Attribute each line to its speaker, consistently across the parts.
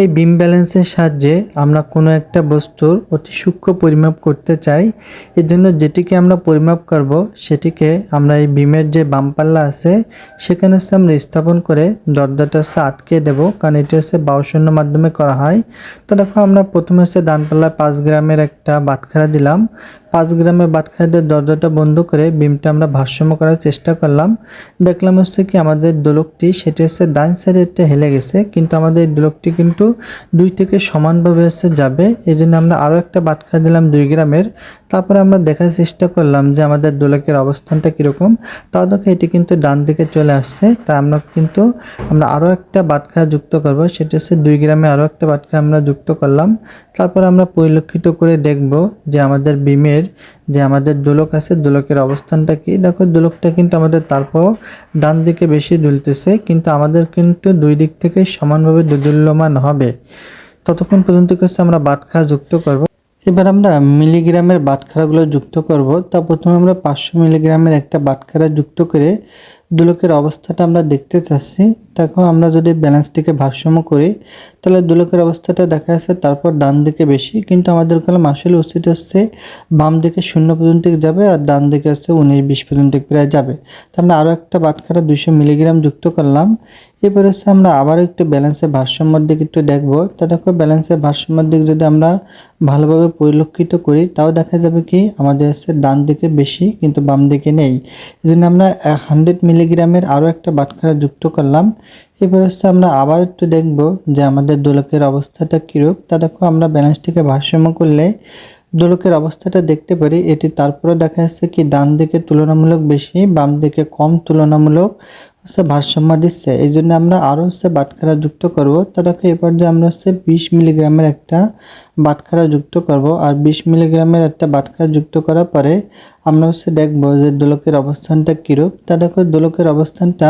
Speaker 1: এই বিম ব্যালেন্সের সাহায্যে আমরা কোনো একটা বস্তুর অতি সূক্ষ্ম পরিমাপ করতে চাই। এর জন্য যেটিকে আমরা পরিমাপ করব, সেটিকে আমরা এই বিমের যে বাম পাল্লা আছে, সেখানে হচ্ছে আমরা স্থাপন করে দরজাটা হচ্ছে আটকে দেবো, কারণ এটি হচ্ছে বাউশূন্য মাধ্যমে করা হয়। তো দেখো, আমরা প্রথমে হচ্ছে ডান পাল্লায় পাঁচ গ্রামের একটা বাটখারা দিলাম। পাঁচ গ্রামের বাটখারা দিয়ে দরজাটা বন্ধ করে বিমটা আমরা ভারসাম্য করার চেষ্টা করলাম। দেখলাম হচ্ছে কি আমাদের দোলকটি, সেটি হচ্ছে ডান সাইডে হেলে গেছে, কিন্তু আমাদের দোলকটি কিন্তু দুই থেকে সমানভাবে হচ্ছে যাবে। এই জন্য আমরা আরও একটা বাটখা দিলাম দুই গ্রামের। তারপরে আমরা দেখার চেষ্টা করলাম যে আমাদের দোলকের অবস্থানটা কীরকম। তাও দেখো এটি কিন্তু ডান দিকে চলে আসছে। তাই আমরা কিন্তু আমরা আরও একটা বাটখা যুক্ত করব। সেটি হচ্ছে দুই গ্রামে আরও একটা বাটখা আমরা যুক্ত করলাম। তারপর আমরা পরিলক্ষিত করে দেখব যে আমাদের বিমের যে আমাদের দোলক আছে, দোলকের অবস্থানটা কি? দেখো, দোলকটা কিন্তু আমাদের তারপর ডান দিকে বেশি দুলতেছে, কিন্তু আমাদের কিন্তু দুই দিক থেকে সমানভাবে দুদুল্যমান হবে। ততক্ষণ পর্যন্ত হচ্ছে আমরা বাটখা যুক্ত করব। এবার আমরা মিলিগ্রামের বাটখারাগুলো যুক্ত করব। তা প্রথমে আমরা পাঁচশো মিলিগ্রামের একটা বাটখারা যুক্ত করে দুলকের অবস্থাটা আমরা দেখতে চাচ্ছি। দেখো, আমরা যদি ব্যালেন্সটিকে ভারসাম্য করি, তাহলে দুলকের অবস্থাটা দেখা যাচ্ছে তারপর ডান দিকে বেশি। কিন্তু আমাদের কলম আসলে উচিত হচ্ছে বাম দিকে শূন্য পর্যন্ত যাবে আর ডান দিকে হচ্ছে উনিশ, বিশ পর্যন্ত প্রায় যাবে। তো আমরা আরও একটা বাটখারা দুইশো মিলিগ্রাম যুক্ত করলাম। এবার হচ্ছে আমরা আবার একটু ব্যালেন্সের ভারসাম্যর দিকে একটু দেখব। তা দেখো ব্যালেন্সের ভারসাম্যর দিক যদি আমরা ভালোভাবে পরিলক্ষিত করি, তাও দেখা যাবে কি আমাদের হচ্ছে ডান দিকে বেশি কিন্তু বাম দিকে নেই। এই জন্য আমরা হান্ড্রেড মিলিগ্রামের আরও একটা বাটখারা যুক্ত করলাম। এবার হচ্ছে আমরা আবার একটু দেখব যে আমাদের দোলকের অবস্থাটা কীরূপ। তা দেখো আমরা ব্যালেন্সটিকে ভারসাম্য করলে দোলকের অবস্থাটা দেখতে পারি। এটি তারপরে দেখা যাচ্ছে কি ডান দিকে তুলনামূলক বেশি, বাম দিকে কম তুলনামূলক হচ্ছে ভারসাম্য দিচ্ছে। এই জন্য আমরা আরও হচ্ছে বাটখারা যুক্ত করব। তাদেরকে এ এবার যে আমরা হচ্ছে বিশ মিলিগ্রামের একটা বাটখারা যুক্ত করব আর বিশ মিলিগ্রামের একটা বাটখারা যুক্ত করার পরে আমরা হচ্ছে দেখব যে দোলকের অবস্থানটা কীরূপ। তা দেখো, দোলকের অবস্থানটা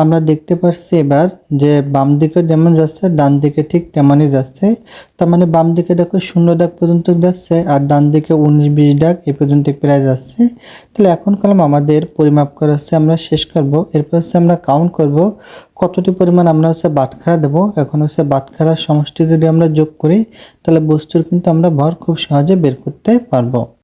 Speaker 1: আমরা দেখতে পাচ্ছি এবার যে বাম দিকে যেমন যাচ্ছে, ডান দিকে ঠিক তেমনই যাচ্ছে। তার মানে বাম দিকে দেখো শূন্য দাগ পর্যন্ত যাচ্ছে আর ডান দিকে উনিশ বিশ দাগ এ পর্যন্ত প্রায় যাচ্ছে। তাহলে এখন কলম আমাদের পরিমাপ করা হচ্ছে, আমরা শেষ করব। এরপর হচ্ছে আমরা কাউন্ট করব। কতটি পরিমাণ আমরা হচ্ছে বাটখারা দেবো? এখন হচ্ছে বাটখারার সমষ্টি যদি আমরা যোগ করি, তাহলে বস্তুর কিন্তু আমরা ভর খুব সহজে বের করতে পারব।